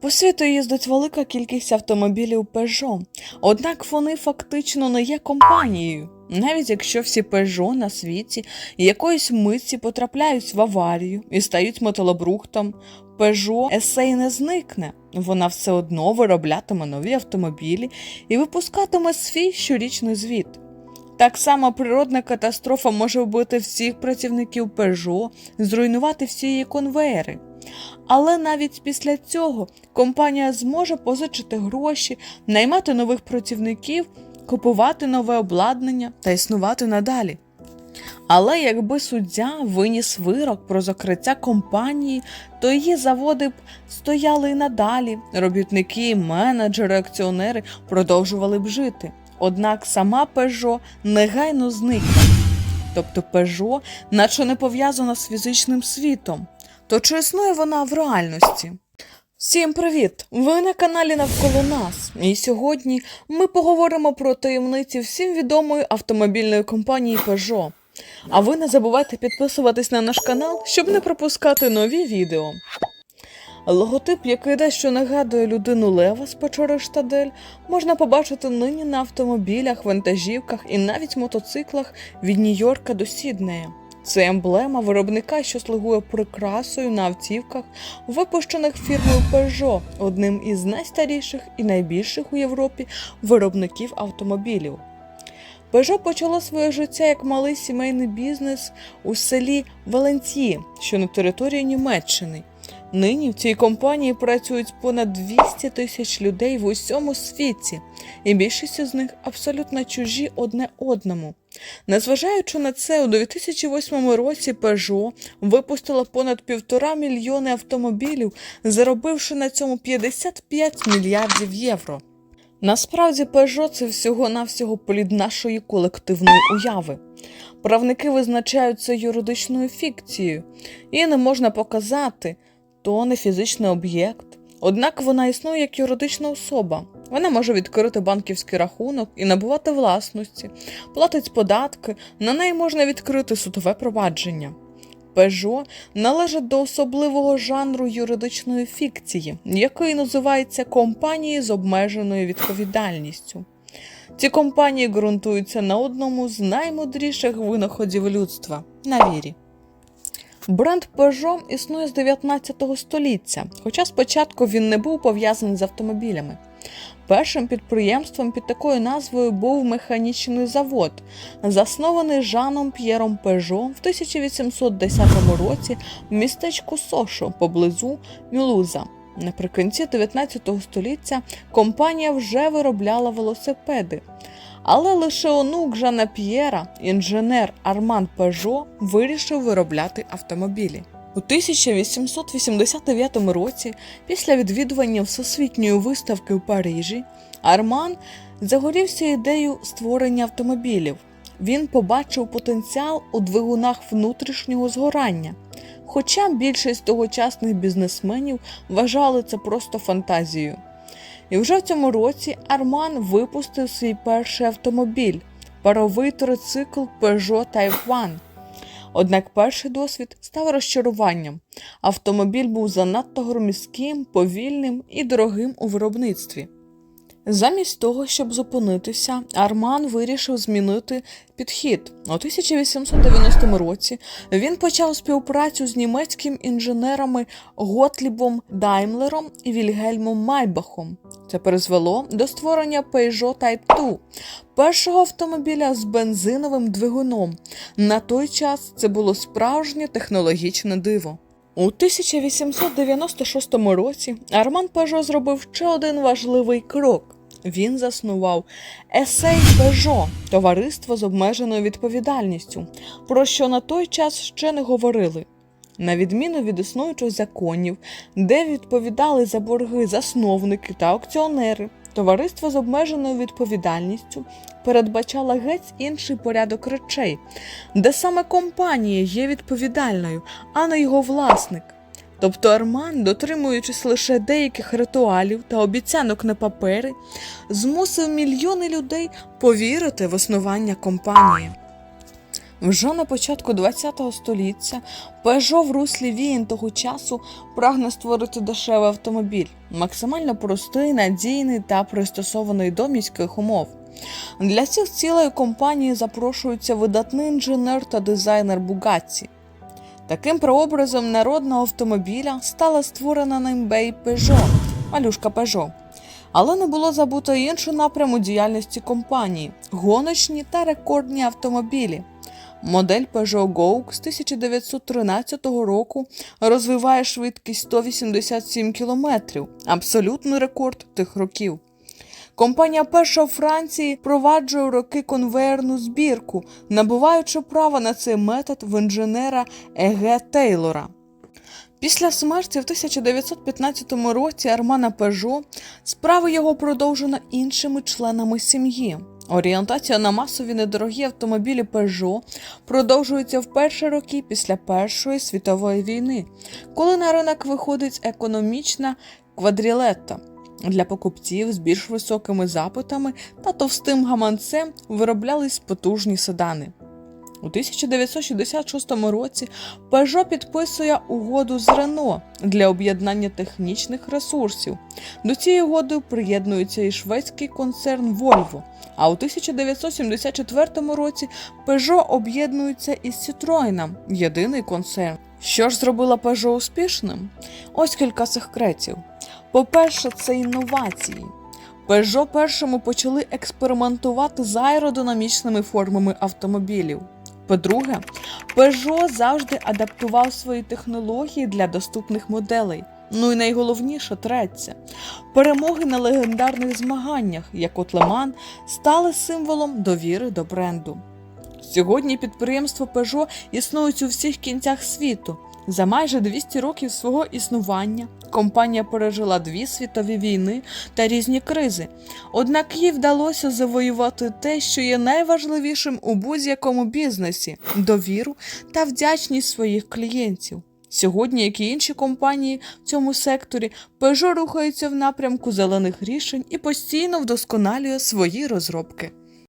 По світу їздить велика кількість автомобілів Peugeot, однак вони фактично не є компанією. Навіть якщо всі Peugeot на світі якоїсь митці потрапляють в аварію і стають металобрухтом, Peugeot Essay не зникне. Вона все одно вироблятиме нові автомобілі і випускатиме свій щорічний звіт. Так само природна катастрофа може вбити всіх працівників Peugeot, зруйнувати всі її конвеєри. Але навіть після цього компанія зможе позичити гроші, наймати нових працівників, купувати нове обладнання та існувати надалі. Але якби суддя виніс вирок про закриття компанії, то її заводи б стояли й надалі. Робітники, менеджери, акціонери продовжували б жити. Однак сама Peugeot негайно зникне. Тобто Peugeot наче не пов'язана з фізичним світом. То чи існує вона в реальності? Всім привіт! Ви на каналі Навколо нас. І сьогодні ми поговоримо про таємниці всім відомої автомобільної компанії Peugeot. А ви не забувайте підписуватись на наш канал, щоб не пропускати нові відео. Логотип, який дещо нагадує людину Лева з печери Штадель, можна побачити нині на автомобілях, вантажівках і навіть мотоциклах від Нью-Йорка до Сіднея. Це емблема виробника, що слугує прикрасою на автівках, випущених фірмою Peugeot, одним із найстаріших і найбільших у Європі виробників автомобілів. Peugeot почало своє життя як малий сімейний бізнес у селі Валенції, що на території Німеччини. Нині в цій компанії працюють понад 200 тисяч людей в усьому світі, і більшість з них абсолютно чужі одне одному. Незважаючи на це, у 2008 році Peugeot випустила понад півтора мільйони автомобілів, заробивши на цьому 55 мільярдів євро. Насправді, Peugeot – це всього-навсього плід нашої колективної уяви. Правники визначають це юридичною фікцією, її не можна показати, то не фізичний об'єкт. Однак вона існує як юридична особа. Вона може відкрити банківський рахунок і набувати власності, платить податки, на неї можна відкрити судове провадження. Peugeot належить до особливого жанру юридичної фікції, який називається компанії з обмеженою відповідальністю. Ці компанії ґрунтуються на одному з наймудріших винаходів людства на вірі. Бренд Peugeot існує з 19 століття, хоча спочатку він не був пов'язаний з автомобілями. Першим підприємством під такою назвою був механічний завод, заснований Жаном П'єром Пежо в 1810 році в містечку Сошо поблизу Мюлуза. Наприкінці 19 століття компанія вже виробляла велосипеди. Але лише онук Жана П'єра, інженер Арман Пежо, вирішив виробляти автомобілі. У 1889 році, після відвідування всесвітньої виставки в Парижі, Арман загорівся ідеєю створення автомобілів. Він побачив потенціал у двигунах внутрішнього згорання. Хоча більшість тогочасних бізнесменів вважали це просто фантазією. І вже в цьому році Арман випустив свій перший автомобіль паровий трицикл Peugeot Type 1. Однак перший досвід став розчаруванням. Автомобіль був занадто громіським, повільним і дорогим у виробництві. Замість того, щоб зупинитися, Арман вирішив змінити підхід. У 1890 році він почав співпрацю з німецькими інженерами Готлібом Даймлером і Вільгельмом Майбахом. Це призвело до створення Peugeot Type 2, першого автомобіля з бензиновим двигуном. На той час це було справжнє технологічне диво. У 1896 році Арман Пежо зробив ще один важливий крок. Він заснував Есей Пежо товариство з обмеженою відповідальністю, про що на той час ще не говорили. На відміну від існуючих законів, де відповідали за борги засновники та акціонери, товариство з обмеженою відповідальністю передбачало геть інший порядок речей, де саме компанія є відповідальною, а не його власник. Тобто Арман, дотримуючись лише деяких ритуалів та обіцянок на папери, змусив мільйони людей повірити в існування компанії. Вже на початку ХХ століття Peugeot в руслі віян того часу прагне створити дешевий автомобіль, максимально простий, надійний та пристосований до міських умов. Для цих цілей компанії запрошується видатний інженер та дизайнер Бугатті. Таким прообразом народного автомобіля стала створена ним Бей Peugeot, малюшка Peugeot. Але не було забуто іншу напряму діяльності компанії гоночні та рекордні автомобілі. Модель Peugeot Goux з 1913 року розвиває швидкість 187 км, абсолютний рекорд тих років. Компанія у Франції впроваджує роки конвейерну збірку, набуваючи право на цей метод в інженера Еге Тейлора. Після смерті в 1915 році Армана Пежо справа його продовжена іншими членами сім'ї. Орієнтація на масові недорогі автомобілі Peugeot продовжується в перші роки після Першої світової війни, коли на ринок виходить економічна квадрілетта. Для покупців з більш високими запитами та товстим гаманцем вироблялись потужні седани. У 1966 році Peugeot підписує угоду з Renault для об'єднання технічних ресурсів. До цієї угоди приєднується і шведський концерн Volvo. А у 1974 році Peugeot об'єднується із Citroën, єдиний концерн. Що ж зробила Peugeot успішним? Ось кілька секретів. По-перше, це інновації. Peugeot першими почали експериментувати з аеродинамічними формами автомобілів. По-друге, Peugeot завжди адаптував свої технології для доступних моделей. Ну і найголовніше третє. Перемоги на легендарних змаганнях, як от Леман, стали символом довіри до бренду. Сьогодні підприємство Peugeot існують у всіх кінцях світу. За майже 200 років свого існування компанія пережила дві світові війни та різні кризи. Однак їй вдалося завоювати те, що є найважливішим у будь-якому бізнесі довіру та вдячність своїх клієнтів. Сьогодні, як і інші компанії в цьому секторі, Peugeot рухається в напрямку зелених рішень і постійно вдосконалює свої розробки.